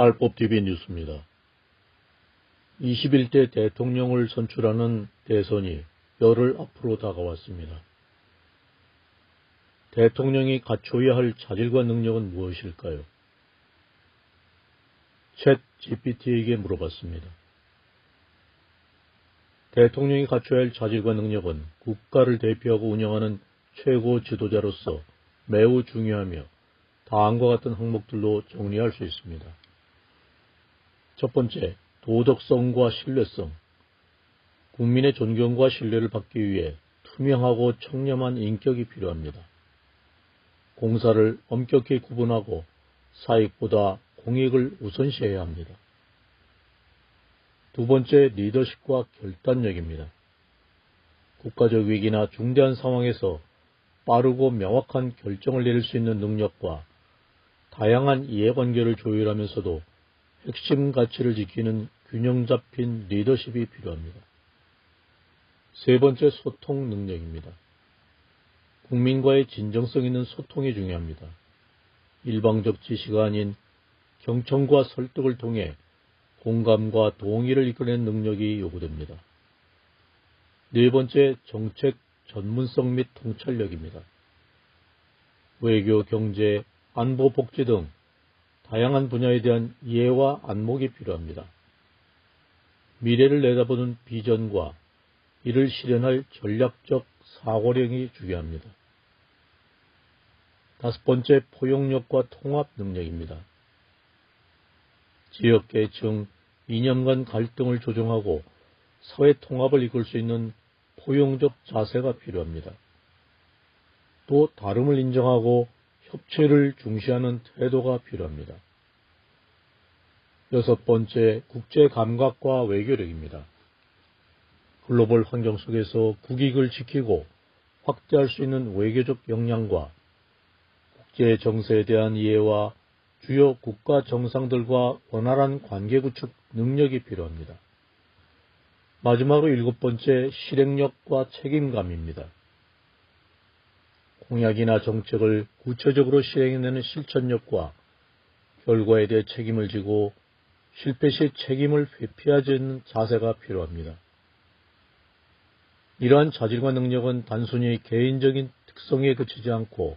알법TV 뉴스입니다. 21대 대통령을 선출하는 대선이 열흘 앞으로 다가왔습니다. 대통령이 갖춰야 할 자질과 능력은 무엇일까요? 챗 GPT에게 물어봤습니다. 대통령이 갖춰야 할 자질과 능력은 국가를 대표하고 운영하는 최고 지도자로서 매우 중요하며 다음과 같은 항목들로 정리할 수 있습니다. 첫 번째, 도덕성과 신뢰성. 국민의 존경과 신뢰를 받기 위해 투명하고 청렴한 인격이 필요합니다. 공사를 엄격히 구분하고 사익보다 공익을 우선시해야 합니다. 두 번째, 리더십과 결단력입니다. 국가적 위기나 중대한 상황에서 빠르고 명확한 결정을 내릴 수 있는 능력과 다양한 이해관계를 조율하면서도 핵심 가치를 지키는 균형 잡힌 리더십이 필요합니다. 세 번째 소통 능력입니다. 국민과의 진정성 있는 소통이 중요합니다. 일방적 지시가 아닌 경청과 설득을 통해 공감과 동의를 이끌어낸 능력이 요구됩니다. 네 번째 정책 전문성 및 통찰력입니다. 외교, 경제, 안보, 복지 등 다양한 분야에 대한 이해와 안목이 필요합니다. 미래를 내다보는 비전과 이를 실현할 전략적 사고력이 중요합니다. 다섯 번째 포용력과 통합 능력입니다. 지역 계층, 이념 간 갈등을 조정하고 사회 통합을 이끌 수 있는 포용적 자세가 필요합니다. 또 다름을 인정하고 협체를 중시하는 태도가 필요합니다. 여섯 번째, 국제 감각과 외교력입니다. 글로벌 환경 속에서 국익을 지키고 확대할 수 있는 외교적 역량과 국제 정세에 대한 이해와 주요 국가 정상들과 원활한 관계 구축 능력이 필요합니다. 마지막으로 일곱 번째, 실행력과 책임감입니다. 공약이나 정책을 구체적으로 실행해내는 실천력과 결과에 대해 책임을 지고 실패 시 책임을 회피하지 않는 자세가 필요합니다. 이러한 자질과 능력은 단순히 개인적인 특성에 그치지 않고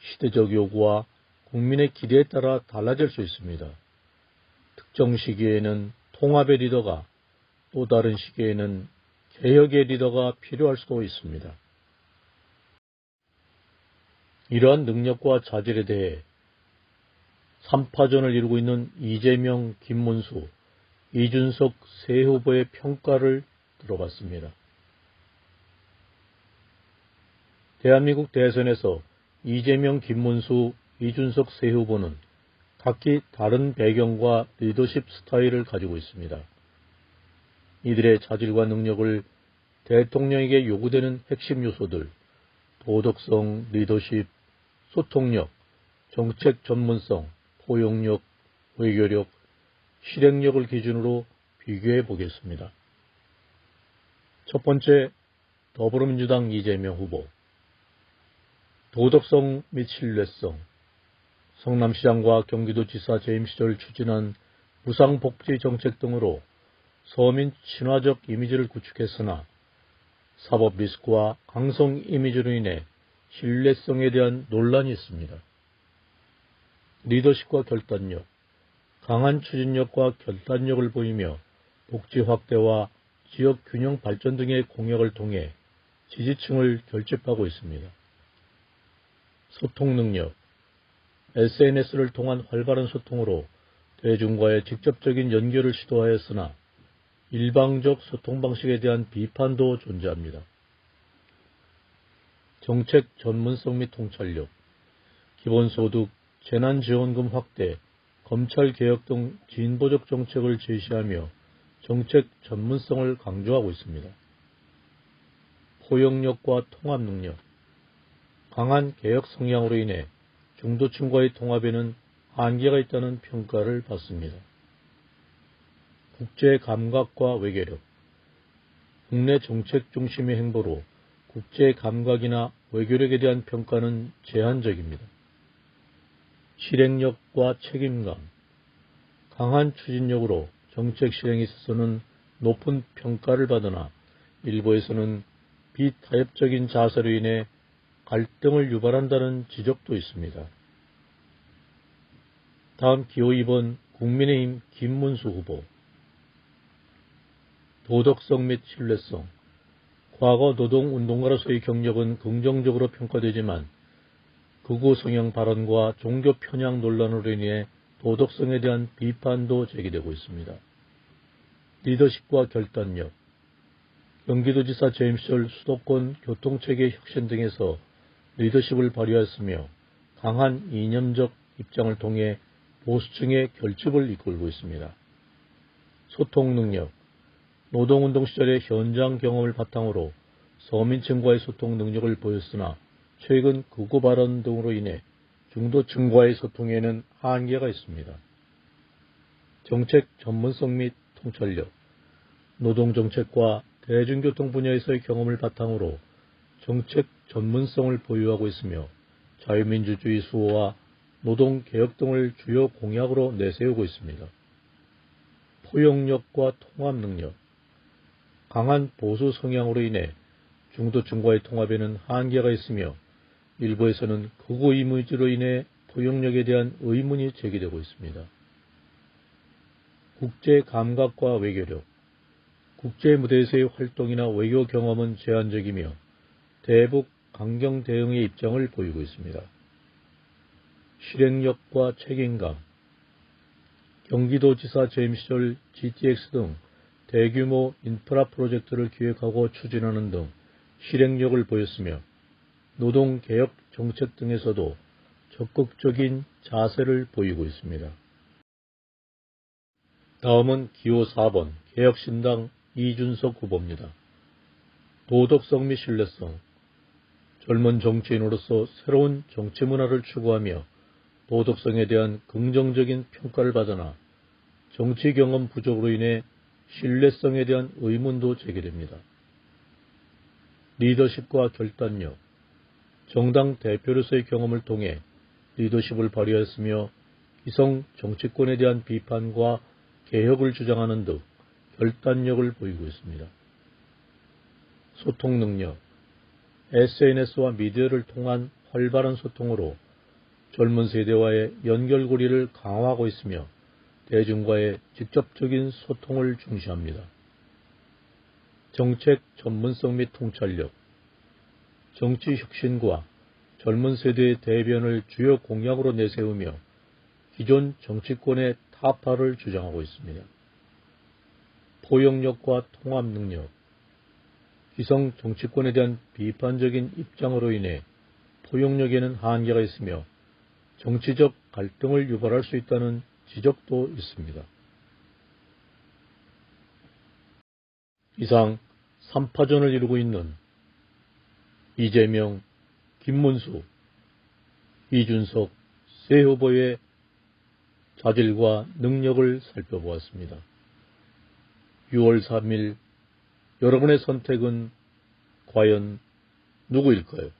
시대적 요구와 국민의 기대에 따라 달라질 수 있습니다. 특정 시기에는 통합의 리더가 또 다른 시기에는 개혁의 리더가 필요할 수도 있습니다. 이러한 능력과 자질에 대해 3파전을 이루고 있는 이재명, 김문수, 이준석 세 후보의 평가를 들어봤습니다. 대한민국 대선에서 이재명, 김문수, 이준석 세 후보는 각기 다른 배경과 리더십 스타일을 가지고 있습니다. 이들의 자질과 능력을 대통령에게 요구되는 핵심 요소들, 도덕성, 리더십, 소통력, 정책 전문성, 포용력, 외교력, 실행력을 기준으로 비교해 보겠습니다. 첫 번째, 더불어민주당 이재명 후보. 도덕성 및 신뢰성. 성남시장과 경기도지사 재임 시절 추진한 무상복지 정책 등으로 서민 친화적 이미지를 구축했으나 사법 리스크와 강성 이미지로 인해 신뢰성에 대한 논란이 있습니다. 리더십과 결단력, 강한 추진력과 결단력을 보이며 복지 확대와 지역 균형 발전 등의 공약을 통해 지지층을 결집하고 있습니다. 소통 능력, SNS를 통한 활발한 소통으로 대중과의 직접적인 연결을 시도하였으나 일방적 소통 방식에 대한 비판도 존재합니다. 정책 전문성 및 통찰력, 기본소득, 재난지원금 확대, 검찰개혁 등 진보적 정책을 제시하며 정책 전문성을 강조하고 있습니다. 포용력과 통합 능력, 강한 개혁 성향으로 인해 중도층과의 통합에는 한계가 있다는 평가를 받습니다. 국제 감각과 외교력, 국내 정책 중심의 행보로 국제 감각이나 외교력에 대한 평가는 제한적입니다. 실행력과 책임감, 강한 추진력으로 정책 실행에 있어서는 높은 평가를 받으나 일부에서는 비타협적인 자세로 인해 갈등을 유발한다는 지적도 있습니다. 다음 기호 2번 국민의힘 김문수 후보 도덕성 및 신뢰성 과거 노동운동가로서의 경력은 긍정적으로 평가되지만 극우 성향 발언과 종교 편향 논란으로 인해 도덕성에 대한 비판도 제기되고 있습니다. 리더십과 결단력 경기도지사 재임 시절 수도권 교통체계 혁신 등에서 리더십을 발휘하였으며 강한 이념적 입장을 통해 보수층의 결집을 이끌고 있습니다. 소통 능력 노동운동 시절의 현장 경험을 바탕으로 서민층과의 소통 능력을 보였으나 최근 극우 발언 등으로 인해 중도층과의 소통에는 한계가 있습니다. 정책 전문성 및 통찰력 노동정책과 대중교통 분야에서의 경험을 바탕으로 정책 전문성을 보유하고 있으며 자유민주주의 수호와 노동개혁 등을 주요 공약으로 내세우고 있습니다. 포용력과 통합 능력 강한 보수 성향으로 인해 중도층과의 통합에는 한계가 있으며 일부에서는 극우 이미지로 인해 포용력에 대한 의문이 제기되고 있습니다. 국제 감각과 외교력 국제 무대에서의 활동이나 외교 경험은 제한적이며 대북 강경 대응의 입장을 보이고 있습니다. 실행력과 책임감 경기도지사 재임 시절 GTX 등 대규모 인프라 프로젝트를 기획하고 추진하는 등 실행력을 보였으며 노동 개혁 정책 등에서도 적극적인 자세를 보이고 있습니다. 다음은 기호 4번 개혁신당 이준석 후보입니다. 도덕성 및 신뢰성 젊은 정치인으로서 새로운 정치 문화를 추구하며 도덕성에 대한 긍정적인 평가를 받으나 정치 경험 부족으로 인해 신뢰성에 대한 의문도 제기됩니다. 리더십과 결단력, 정당 대표로서의 경험을 통해 리더십을 발휘하였으며 기성 정치권에 대한 비판과 개혁을 주장하는 등 결단력을 보이고 있습니다. 소통 능력, SNS와 미디어를 통한 활발한 소통으로 젊은 세대와의 연결고리를 강화하고 있으며 대중과의 직접적인 소통을 중시합니다. 정책 전문성 및 통찰력, 정치 혁신과 젊은 세대의 대변을 주요 공약으로 내세우며 기존 정치권의 타파를 주장하고 있습니다. 포용력과 통합 능력, 기성 정치권에 대한 비판적인 입장으로 인해 포용력에는 한계가 있으며 정치적 갈등을 유발할 수 있다는 지적도 있습니다. 이상 3파전을 이루고 있는 이재명, 김문수, 이준석 세 후보의 자질과 능력을 살펴보았습니다. 6월 3일 여러분의 선택은 과연 누구일까요?